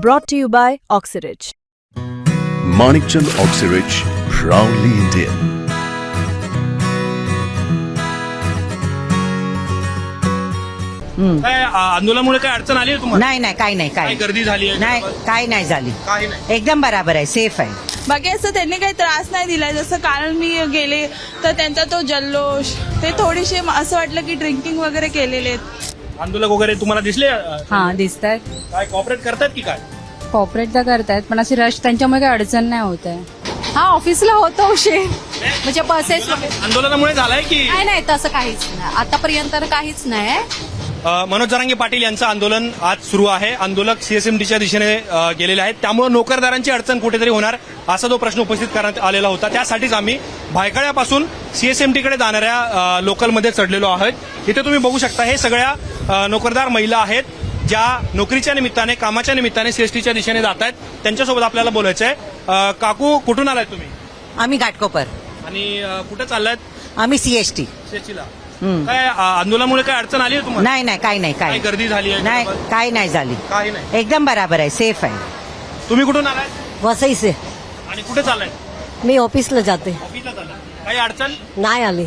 Brought to you by Oxyridge. Manikchand Oxyrich, proudly Indian. काय आ, आंदोलनामुळे काय अडचण आली आहे तुम्हाला? नाही नाही काही नाही काय गर्दी झाली आहे नाही काही नाही झाली. काही नाही. एकदम बराबर आहे सेफ आहे. बाकी असं त्यांनी काही त्रास नाही दिलाय. जसं कारण मी गेले तर त्यांचा तो जल्लोष ते थोडीशी असं वाटलं की ड्रिंकिंग वगैरे केलेले आहेत. आंदोलक वगैरे तुम्हाला दिसले अ, हा दिसत आहेत काय कॉपरेट करतात की काय? कॉपरेट तर करतायत पण अशी रश त्यांच्यामुळे काही अडचण नाही होत आहे. हा ऑफिसला होतो उशीर. म्हणजे बसेस आंदोलनामुळे झालाय की? नाही नाही तसं काहीच नाही. आतापर्यंत तर काहीच नाही. मनोज जरांगे पाटील यांचं आंदोलन आज सुरू आहे. आंदोलक सीएसएमटीच्या दिशेने गेलेले आहेत. त्यामुळे नोकरदारांची अडचण कुठेतरी होणार असा जो प्रश्न उपस्थित करण्यात आलेला होता. त्यासाठीच आम्ही भायखळ्यापासून सीएसएमटीकडे जाणाऱ्या लोकलमध्ये चढलेलो आहोत. इथे तुम्ही बघू शकता हे सगळ्या नोकरदार महिला आहेत ज्या नोकरीच्या निमित्ताने कामाच्या निमित्ताने सीएसटीच्या दिशेने जात आहेत. त्यांच्यासोबत आपल्याला बोलायचं आहे काकू कुठून आलाय तुम्ही? आम्ही घाटकोपर. आणि कुठे चाललायत आम्ही सीएसटी. सीएसटीला. काय आंदोलनामुळे काय अडचण आली आहे तुम्हाला? नाही नाही काही नाही काय काही गर्दी झाली आहे नाही? काही नाही झाली. काही नाही. एकदम बराबर आहे सेफ आहे. तुम्ही कुठून आलाय? वसई से आणि कुठे चाललाय? मी ऑफिसला जाते. ऑफिसला चाललाय. काही अडचण? नाही आली.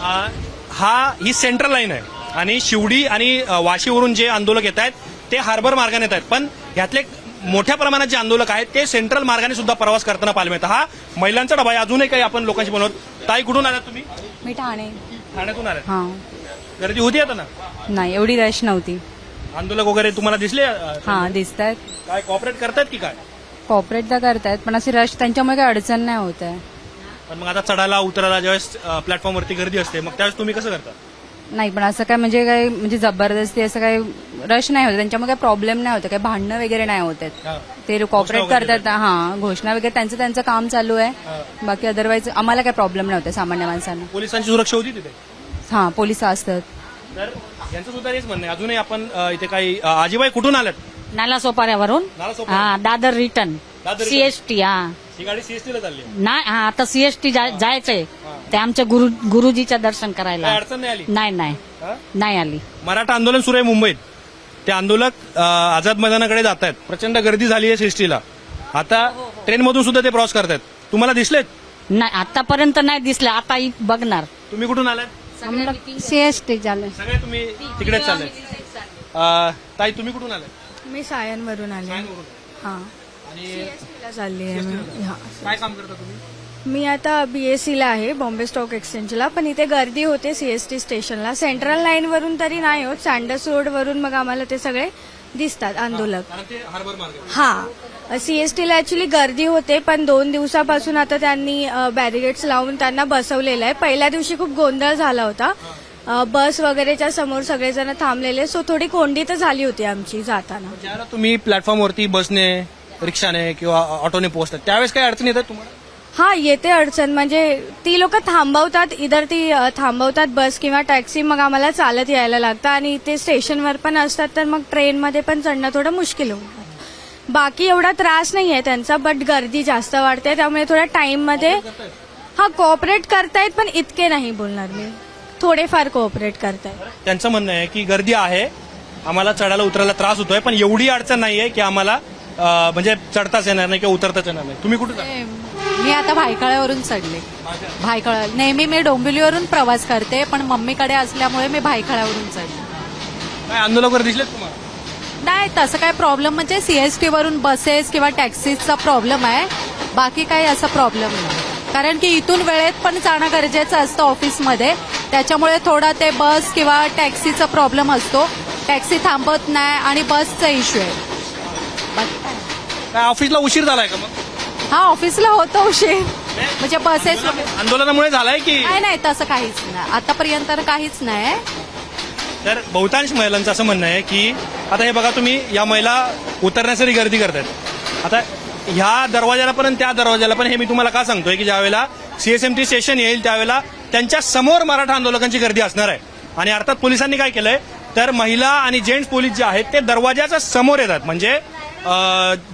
हा ही सेंट्रल लाईन आहे. आणि शिवडी आणि अ, वाशीवरून जे आंदोलक येत आहेत ते हार्बर मार्गाने येत आहेत. पण यातले मोठ्या प्रमाणात जे आंदोलक आहेत ते सेंट्रल मार्गाने सुद्धा प्रवास करताना पाहायला मिळतं हा महिलांचा डबा आहे. अजूनही काही आपण लोकांशी बनवत ताई कुठून आलात तुम्ही? मी ठाणे. ठाण्यातून आलात? हा. गर्दी होती आता ना? नाही एवढी रश नव्हती. आंदोलक वगैरे तुम्हाला दिसले अ, हा दिसत आहेत काय कॉपरेट करतात की काय? कॉपरेट तर करतायत पण अशी रश त्यांच्यामुळे काही अडचण नाही होत आहे. पण मग आता चढायला उतरायला ज्यावेळेस प्लॅटफॉर्मवरती गर्दी असते मग त्यावेळेस तुम्ही कसं करता? नाही पण असं काय म्हणजे काही म्हणजे जबरदस्ती असं काही रश नाही होत त्यांच्यामुळे काही प्रॉब्लेम नाही होत काही भांडणं वगैरे नाही होत आहेत. हा. ते कॉपरेट करतात हा घोषणा वगैरे त्यांचं त्यांचं काम चालू आहे. बाकी अदरवाईज आम्हाला काही प्रॉब्लेम नव्हते सामान्य माणसांना. पोलिसांची सुरक्षा होती तिथे? हा पोलीस असतात. तर यांचं सुद्धा हेच म्हणणं आहे. अजूनही आपण अ, इथे काही अ, आजीबाई कुठून आल्यात? नाला सोपाऱ्यावरून. हा Dadar return Dadar return. CST हा. ही गाडी सीएसटीला चालली आहे. नाही हा आता सीएसटी जायचंय. ते आमच्या गुरु गुरुजीचं दर्शन काय करायला अडचण नाही आली? नाही नाही. हा? नाही आली. मराठा आंदोलन सुरू आहे मुंबईत. ते आंदोलक आझाद मैदानाकडे जात आहेत प्रचंड गर्दी झाली आहे सीएसटीला आता ट्रेनमधून सुद्धा ते प्रवास करतायत. तुम्हाला दिसलेत? नाही आतापर्यंत नाही दिसलं. आता बघणार. तुम्ही कुठून आलात? सीएसटी झालं सगळे तुम्ही तिकडेच चालले. ताई तुम्ही कुठून आलात? मी सायनवरून आले. हा. आणि चालली आहे मी हा. काय काम करता तुम्ही? मी आता बीएससी ला आहे बॉम्बे स्टॉक एक्सचेंजला. पण इथे गर्दी होते सीएसटी स्टेशनला. सेंट्रल लाईन वरून तरी नाही होत. सँडस रोड वरून मग आम्हाला ते सगळे दिसतात आंदोलक. हा सीएसटीला ऍक्च्युली गर्दी होते पण दोन दिवसापासून आता त्यांनी बॅरिगेड्स लावून त्यांना बसवलेलं आहे. पहिल्या दिवशी खूप गोंधळ झाला होता. बस वगैरेच्या समोर सगळेजण थांबलेले. सो थोडी कोंडी तर झाली होती आमची जाताना. तुम्ही प्लॅटफॉर्मवरती बसने रिक्षाने किंवा ऑटोने पोहोचतात त्यावेळेस काय अडचण येतात तुम्हाला? हा येते अडचण. म्हणजे ती लोक थांबवतात इधर ती थांबवतात बस किंवा टॅक्सी मग आम्हाला चालत यायला लागतं. आणि ते स्टेशनवर पण असतात तर मग ट्रेनमध्ये पण चढणं थोडं मुश्किल जातं. बाकी एवढा त्रास नाही आहे त्यांचा बट गर्दी जास्त वाढते. त्यामुळे थोड्या टाइममध्ये हा कोऑपरेट करतायत पण इतके नाही बोलणार मी. थोडेफार कोऑपरेट करतायत. त्यांचं म्हणणं आहे की गर्दी आहे आम्हाला चढायला उतरायला त्रास होतोय पण एवढी अडचण नाहीये की आम्हाला अं, म्हणजे चढताच येणार नाही किंवा उतरताच येणार नाही. तुम्ही कुठे जाता? मी आता भायखळ्यावरून चढले. भायखळा नेहमी मी डोंबिवलीवरून प्रवास करते पण मम्मीकडे असल्यामुळे मी भायखळ्यावरून चढले. काय आंदोलक वगैरे दिसलेत तुम्हाला? नाही तसं काय प्रॉब्लेम म्हणजे सीएसटी वरून बसेस किंवा टॅक्सीचा प्रॉब्लेम आहे. बाकी काही असा प्रॉब्लेम नाही. कारण की इथून वेळेत पण जाणं गरजेचं असतं ऑफिसमध्ये त्याच्यामुळे थोडा ते बस किंवा टॅक्सीचा प्रॉब्लेम असतो. टॅक्सी थांबत नाही आणि बसचा इश्यू आहे. बाकी काय नाही. काय ऑफिसला उशीर झालाय का मग? हा ऑफिसला होतो उशीर. म्हणजे बसेस वगैरे आंदोलनामुळे झालाय की? नाही नाही तसं काहीच नाही. आतापर्यंत तर काहीच नाही. तर बहुतांश महिलांचं असं म्हणणं आहे की आता हे बघा तुम्ही या महिला उतरण्यासाठी गर्दी करतायत आता ह्या दरवाजाला पण आणि त्या दरवाजाला पण हे मी तुम्हाला का सांगतोय की ज्यावेळेला सीएसएमटी स्टेशन येईल त्यावेळेला त्यांच्यासमोर मराठा आंदोलकांची गर्दी असणार आहे. आणि अर्थात पोलिसांनी काय केलंय तर महिला आणि जेंट्स पोलीस जे आहेत ते दरवाजाच्या समोर येतात. म्हणजे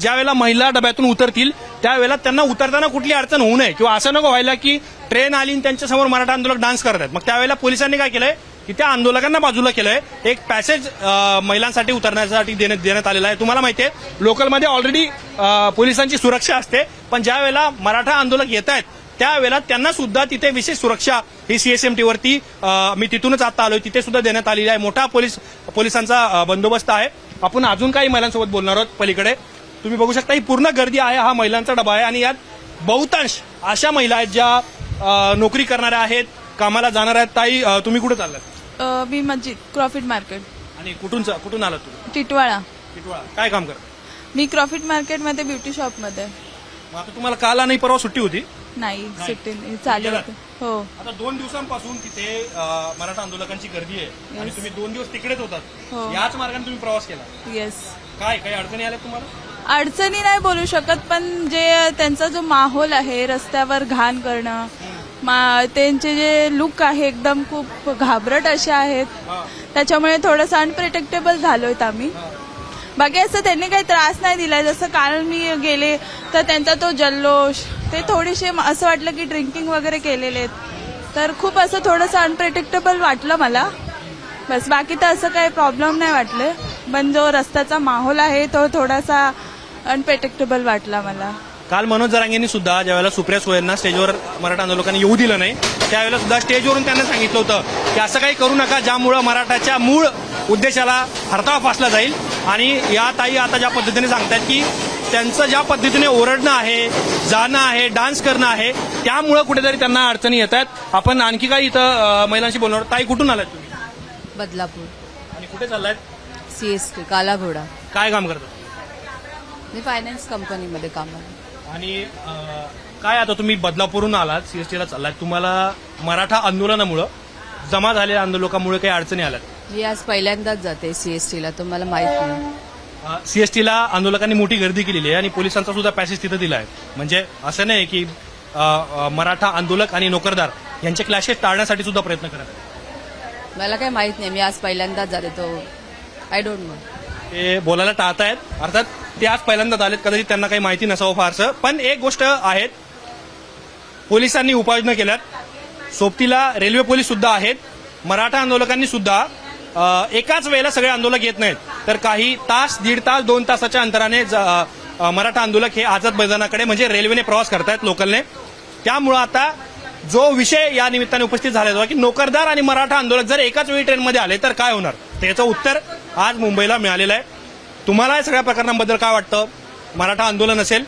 ज्यावेळेला महिला डब्यातून उतरतील त्यावेळेला त्यांना उतरताना कुठली अडचण होऊ नये. किंवा असं नको व्हायला की ट्रेन आली त्यांच्यासमोर मराठा आंदोलक डान्स करतात मग त्यावेळेला पोलिसांनी काय केलंय? की त्या आंदोलकांना बाजूला केलंय. एक पॅसेज महिलांसाठी उतरण्यासाठी देण्यात देण्यात आलेला आहे. तुम्हाला माहिती आहे लोकलमध्ये ऑलरेडी पोलिसांची सुरक्षा असते. पण ज्या वेळेला मराठा आंदोलक येत आहेत त्यावेळेला त्यांना सुद्धा तिथे विशेष सुरक्षा ही सीएसएमटी वरती मी तिथूनच आता आलोय. तिथे सुद्धा देण्यात आलेली आहे. मोठा पोलीस पोलिसांचा बंदोबस्त आहे. आपण अजून काही महिलांसोबत बोलणार आहोत पलीकडे. तुम्ही बघू शकता ही पूर्ण गर्दी आहे हा महिलांचा डबा आहे आणि यात बहुतांश अशा महिला आहेत ज्या नोकरी करणाऱ्या आहेत कामाला जाणार आहेत. ताई तुम्ही कुठे चाललात? मी मस्जिद क्रॉफिट मार्केट. आणि कुठून कुठून आलात तुम्ही? टिटवाळा. टिटवाळा. काय काम करता? मी क्रॉफिट मार्केटमध्ये ब्युटी शॉपमध्ये. मग आता तुम्हाला काल आणि परवा सुट्टी होती? नाही सुट्टी चालू होते. हो. आता दोन दिवसांपासून तिथे मराठा आंदोलकांची गर्दी आहे. आणि तुम्ही दोन दिवस तिकडेच होतात. हो. याच मार्गाने तुम्ही प्रवास केला. येस काय काही अडचणी आल्या तुम्हाला? अडचणी नाही बोलू शकत पण जे त्यांचा जो माहोल आहे रस्त्यावर घाण करणं मा- त्यांचे जे लुक आहे एकदम खूप घाबरट असे आहेत. त्याच्यामुळे थोडंसं अनप्रिटेक्टेबल झालोय आम्ही. बाकी असं त्यांनी काही त्रास नाही दिलाय. जसं काल मी गेले तर त्यांचा तो जल्लोष ते थोडेसे असं वाटलं की ड्रिंकिंग वगैरे केलेले आहेत. तर खूप असं थोडंसं अनप्रिटेक्टेबल वाटलं मला. बस बाकी तर असं काही प्रॉब्लेम नाही वाटले. पण जो रस्त्याचा माहोल आहे तो थोडासा अनप्रिटेक्टेबल वाटला मला. काल मनोज जरांगेंनी सुद्धा ज्यावेळेला सुप्रिया सुळेंना स्टेजवर मराठा आंदोलकांनी येऊ दिलं नाही त्यावेळेला सुद्धा स्टेजवरून त्यांना सांगितलं होतं की असं काही करू नका ज्यामुळं मराठाच्या मूळ उद्देशाला हरताळ फासला जाईल. आणि या ताई आता ज्या पद्धतीने सांगतायत की त्यांचं ज्या पद्धतीने ओरडणं आहे जाणं आहे डान्स करणं आहे त्यामुळं कुठेतरी त्यांना अडचणी येत आहेत. आपण आणखी काही इथं महिलांशी बोलणार आहोत. ताई कुठून आलात तुम्ही? बदलापूर. आणि कुठे चाललायत? सी एस टी काला घोडा काय काम करतात? मी फायनान्स कंपनीमध्ये काम आहे. आणि अं, काय आता तुम्ही बदलापूरहून आलात सीएसटीला चाललात तुम्हाला मराठा आंदोलनामुळं जमा झालेल्या आंदोलकामुळे काही अडचणी आल्यात? मी आज पहिल्यांदाच जाते सी एस टीला तुम्हाला माहीत नाही. सीएसटीला आंदोलकांनी मोठी गर्दी केलेली आहे आणि पोलिसांचा सुद्धा पॅसेज तिथं दिला आहे. म्हणजे असं नाही की अं, अं, मराठा आंदोलक आणि नोकरदार यांचे क्लॅशेस टाळण्यासाठी सुद्धा प्रयत्न करत आहेत. मला काही माहीत नाही मी आज पहिल्यांदाच जाते तो आय डोंट नो ते बोलायला टाळतायत अर्थात ते आज पहिल्यांदाच आलेत कदाचित त्यांना काही माहिती नसावं फारसं. पण एक गोष्ट आहेत पोलिसांनी उपाययोजना केल्यात. सोबतीला रेल्वे पोलीस सुद्धा आहेत मराठा आंदोलकांनी सुद्धा एकाच वेळेला सगळे आंदोलक येत नाहीत. तर काही तास दीड तास दोन तासाच्या अंतराने मराठा आंदोलक हे आझाद मैदानाकडे म्हणजे रेल्वेने प्रवास करतायत लोकलने. त्यामुळं आता जो विषय या निमित्ताने उपस्थित झाला होता की नोकरदार आणि मराठा आंदोलक जर एकाच वेळी ट्रेनमध्ये आले तर काय होणार? त्याचं उत्तर आज मुंबईला मिळालेलं आहे. तुम्हाला या सगळ्या प्रकरणांबद्दल काय वाटतं? मराठा आंदोलन असेल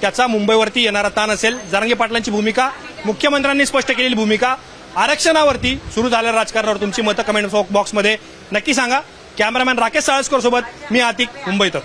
त्याचा मुंबईवरती येणारा ताण असेल जारंगे पाटलांची भूमिका मुख्यमंत्र्यांनी स्पष्ट केलेली भूमिका आरक्षणावरती सुरू झालेल्या राजकारणावर तुमची मतं कमेंट बॉक्समध्ये नक्की सांगा. कॅमेरामॅन राकेश साळसकर सोबत मी आतिक मुंबईत